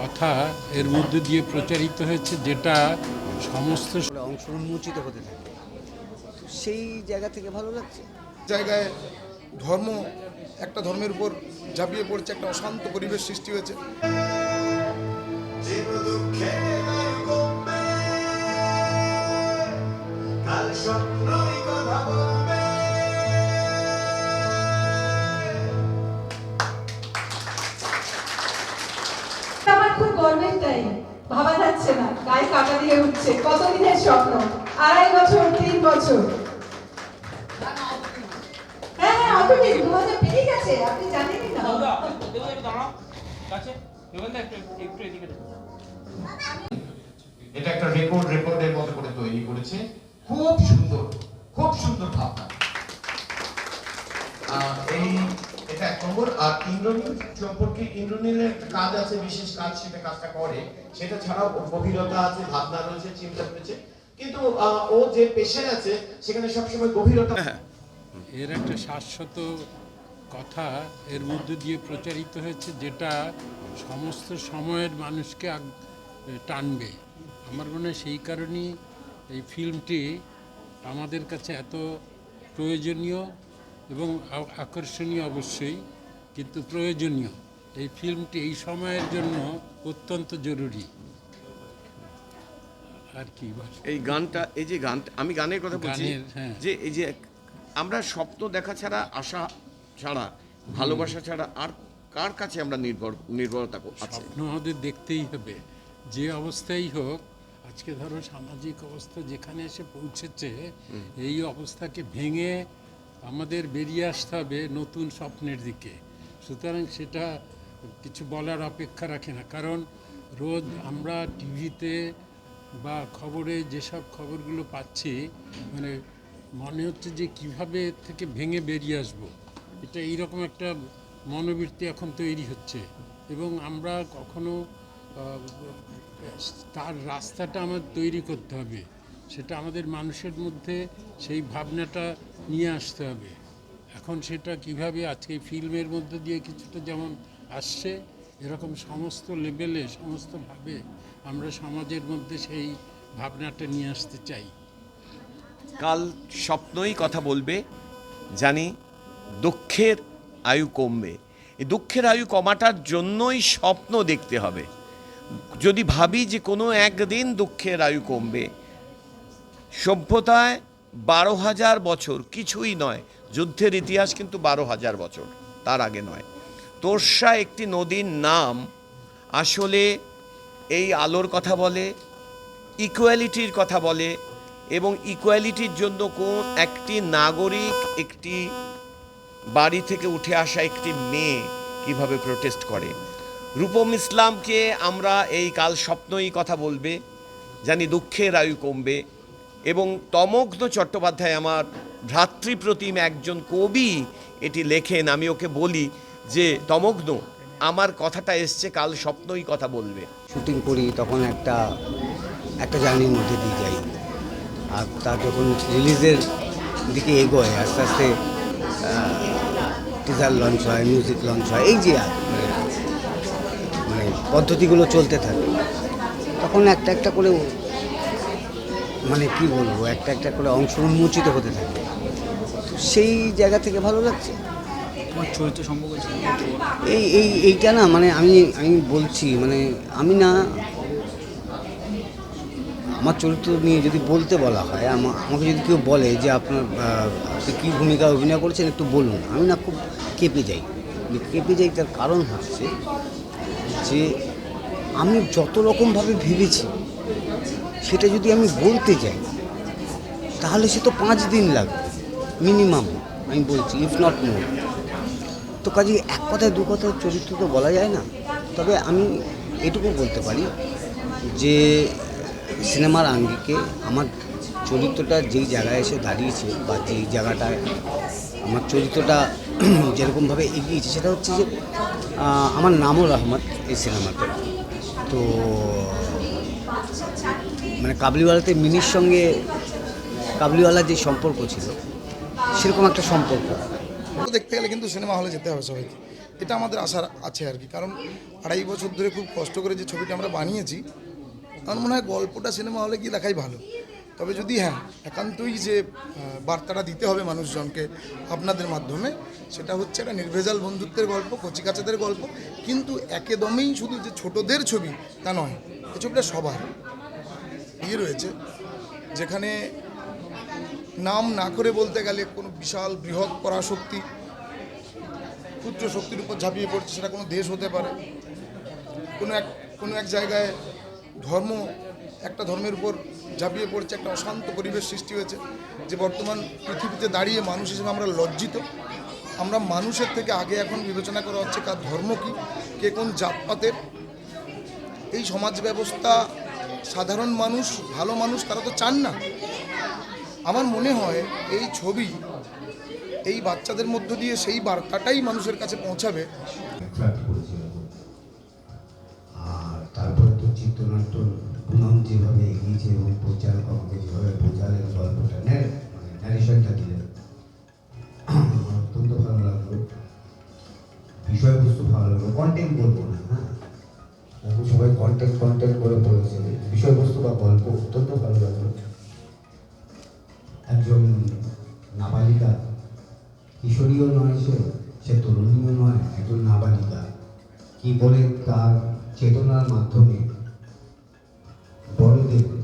কথা এর মধ্যে দিয়ে প্রচারিত হয়েছে যেটা সমস্ত অংশ উন্মোচিত হতে থাকে। তো সেই জায়গা থেকে ভালো লাগছে? জায়গায় ধর্ম একটা ধর্মের উপর ঝাঁপিয়ে পড়ছে একটা অশান্ত পরিবেশ সৃষ্টি হয়েছে। আমার খুব গর্বের টাইম ভাবা যাচ্ছে না গায়ে কাটা দিয়ে উঠছে। কতদিনের স্বপ্ন? আড়াই বছর তিন বছর। হ্যাঁ হ্যাঁ দু হাজার পেরিয়ে গেছে আপনি জানেনই না। এটা একটা রেকর্ড রেকর্ডের মতো করে তৈরি করেছে। খুব সুন্দর খুব সুন্দর ভাবনা। আহ, নম্বর আর ইন্দ্রনীল সম্পর্কে ইন্দ্রনীলের একটা কাজ আছে বিশেষ কাজ সেটা কাজটা করে। সেটা ছাড়াও ওর গভীরতা আছে ভাবনা রয়েছে চিন্তা রয়েছে। কিন্তু ও যে পেশায় আছে সেখানে সবসময় গভীরতা এর একটা শাশ্বত কথা এর মধ্যে দিয়ে প্রচারিত হয়েছে যেটা সমস্ত সময়ের মানুষকে টানবে। আমার মনে হয় সেই কারণেই এই ফিল্মটি আমাদের কাছে এত প্রয়োজনীয়। এবং আকর্ষণীয় অবশ্যই কিন্তু প্রয়োজনীয়। এই ফিল্মটি এই সময়ের জন্য অত্যন্ত জরুরি। আর কি এই গানটা এই যে গানটা আমি গানের কথা বলছি হ্যাঁ। যে এই যে আমরা স্বপ্ন দেখা ছাড়া আশা ছাড়া ভালোবাসা ছাড়া আর কার কাছে আমরা নির্ভর নির্ভরতা স্বপ্ন আমাদের দেখতেই হবে। যে অবস্থাই হোক আজকে ধরো সামাজিক অবস্থা যেখানে এসে পৌঁছেছে এই অবস্থাকে ভেঙে আমাদের বেরিয়ে আসতে হবে নতুন স্বপ্নের দিকে। সুতরাং সেটা কিছু বলার অপেক্ষা রাখে না। কারণ রোজ আমরা টিভিতে বা খবরে যেসব খবরগুলো পাচ্ছি মানে মনে হচ্ছে যে কীভাবে থেকে ভেঙে বেরিয়ে আসব। এটা এইরকম একটা মনোবৃত্তি এখন তৈরি হচ্ছে। এবং আমরা কখনো তার রাস্তাটা আমাদের তৈরি করতে হবে। সেটা আমাদের মানুষের মধ্যে সেই ভাবনাটা নিয়ে আসতে হবে। এখন সেটা কীভাবে আজকে ফিল্মের মধ্যে দিয়ে কিছুটা যেমন আসছে, এরকম সমস্ত লেভেলে সমস্তভাবে আমরা সমাজের মধ্যে সেই ভাবনাটা নিয়ে আসতে চাই। কাল স্বপ্নই কথা বলবে, জানি দুঃখের আয়ু কমবে। এই দুঃখের আয়ু কমাটার জন্যই স্বপ্ন দেখতে হবে। যদি ভাবি যে কোনো একদিন দুঃখের আয়ু কমবে, সভ্যতায় বারো হাজার বছর কিছুই নয়। যুদ্ধের ইতিহাস কিন্তু বারো হাজার বছর, তার আগে নয়। তোরসা একটি নদীর নাম আসলে এই আলোর কথা বলে ইকুয়ালিটির কথা বলে এবং ইকুয়ালিটির জন্য কোন একটি নাগরিক একটি বাড়ি থেকে উঠে আসা একটি মেয়ে কীভাবে প্রোটেস্ট করে। রূপম ইসলামকে আমরা এই কাল স্বপ্নই কথা বলবে, জানি দুঃখের আয়ু কমবে। এবং তমগ্ন চট্টোপাধ্যায় আমার ভ্রাতৃপ্রতিম একজন কবি এটি লেখেন আমি ওকে বলি যে তমগ্ন আমার কথাটা এসছে কাল স্বপ্নই কথা বলবে। শুটিং করি তখন একটা একটা জার্নির মধ্যে দিয়ে যাই। আর তা যখন রিলিজের দিকে এগোয় আস্তে আস্তে টিজার লঞ্চ হয় মিউজিক লঞ্চ হয় এই যে মানে, মানে পদ্ধতিগুলো চলতে থাকে তখন একটা একটা করে মানে কি বলব একটা একটা করে অংশ উন্মোচিত হতে থাকে। তো সেই জায়গা থেকে ভালো লাগছে? চরিত্র সম্পর্কে এই এই এইটা না মানে আমি আমি বলছি মানে আমি না আমার চরিত্র নিয়ে যদি বলতে বলা হয় আমা- আমাকে যদি কেউ বলে যে আপনার আপনি কী ভূমিকা অভিনয় করেছেন একটু বলুন। আমি না খুব কেঁপে যাই। কেঁপে যাই তার কারণ হচ্ছে যে আমি যত রকমভাবে ভেবেছি সেটা যদি আমি বলতে যাই, তাহলে সে তো পাঁচ দিন লাগবে মিনিমাম আমি বলছি ইফ নট মোর তো কাজে এক কথায়, দু কথায় চরিত্র তো বলা যায় না। তবে আমি এটুকু বলতে পারি যে, সিনেমার আঙ্গিকে আমার চরিত্রটা যেই জায়গায় এসে দাঁড়িয়েছে বা যেই জায়গাটায় আমার চরিত্রটা যেরকমভাবে এগিয়েছে, সেটা হচ্ছে যে আমার নামও রহমত এই সিনেমাতে। তো মানে কাবলিওয়ালাতে মিনির সঙ্গে কাবলিওয়ালার যে সম্পর্ক ছিল, সেরকম একটা সম্পর্ক। দেখতে গেলে কিন্তু সিনেমা হলে যেতে হবে সবাইকে। এটা আমাদের আশা আছে আর কি, কারণ আড়াই বছর ধরে খুব কষ্ট করে যে ছবিটা আমরা বানিয়েছি, আমার মনে হয় গল্পটা সিনেমা হলে গিয়ে দেখাই ভালো। তবে যদি হ্যাঁ একান্তই যে বার্তাটা দিতে হবে মানুষজনকে আপনাদের মাধ্যমে, সেটা হচ্ছে একটা নির্ভেজাল বন্ধুত্বের গল্প, কচিকাচাদের গল্প, কিন্তু একদমই শুধু যে ছোটদের ছবি তা নয় এই ছবিটা সবার। ইয়ে রয়েছে, যেখানে নাম না করে বলতে গেলে কোনো বিশাল বৃহৎ পরাশক্তি ক্ষুদ্র শক্তির উপর ঝাঁপিয়ে পড়ছে, সেটা কোনো দেশ হতে পারে। কোনো এক কোনো এক জায়গায় ধর্ম, একটা ধর্মের উপর ঝাঁপিয়ে পড়ছে, একটা অশান্ত পরিবেশ সৃষ্টি হয়েছে, যে বর্তমান পৃথিবীতে দাঁড়িয়ে মানুষ হিসেবে আমরা লজ্জিত। আমরা মানুষের থেকে আগে এখন বিবেচনা করা হচ্ছে কার ধর্ম কী, কে কোন জাতপাতের। এই সমাজ ব্যবস্থা সাধারণ মানুষ, ভালো মানুষ, তারা তো চান না। আমার মনে হয় এই ছবি, এই বাচ্চাদের মধ্য দিয়ে সেই বার্তাটাই মানুষের কাছে পৌঁছাবে। মানে বিষয়বস্তু ভালো লাগল। কন্টেন্ট বলব এখন সবাই কন্ট্যাক্ট কন্ট্যাক্ট করে পড়েছে বিষয়বস্তু বা গল্প, অত্যন্ত ভালো লাগল। একজন নাবালিকা, কিশোরীও নয় সে সে তরুণীও নয়, একজন নাবালিকা। কি বলে তার চেতনার মাধ্যমে? বড়দের